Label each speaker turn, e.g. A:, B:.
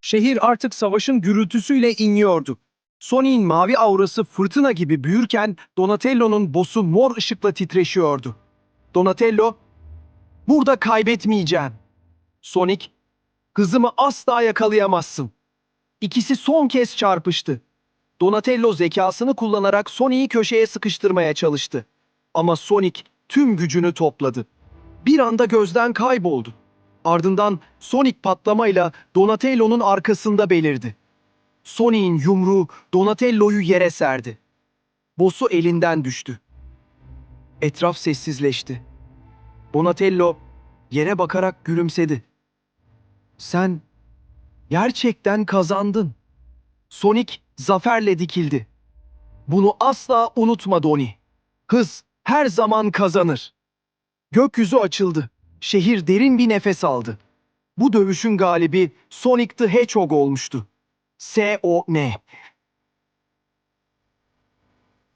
A: Şehir artık savaşın gürültüsüyle inliyordu. Sonic'in mavi aurası fırtına gibi büyürken Donatello'nun boss'u mor ışıkla titreşiyordu. Donatello, burada kaybetmeyeceğim. Sonic, kızımı asla yakalayamazsın. İkisi son kez çarpıştı. Donatello zekasını kullanarak Sonic'i köşeye sıkıştırmaya çalıştı. Ama Sonic tüm gücünü topladı. Bir anda gözden kayboldu. Ardından Sonic patlamayla Donatello'nun arkasında belirdi. Sonic'in yumruğu Donatello'yu yere serdi. Boss'u elinden düştü. Etraf sessizleşti. Donatello yere bakarak gülümsedi. Sen gerçekten kazandın. Sonic zaferle dikildi. Bunu asla unutma Doni. Hız her zaman kazanır. Gökyüzü açıldı. Şehir derin bir nefes aldı. Bu dövüşün galibi Sonic the Hedgehog olmuştu. S.O.N.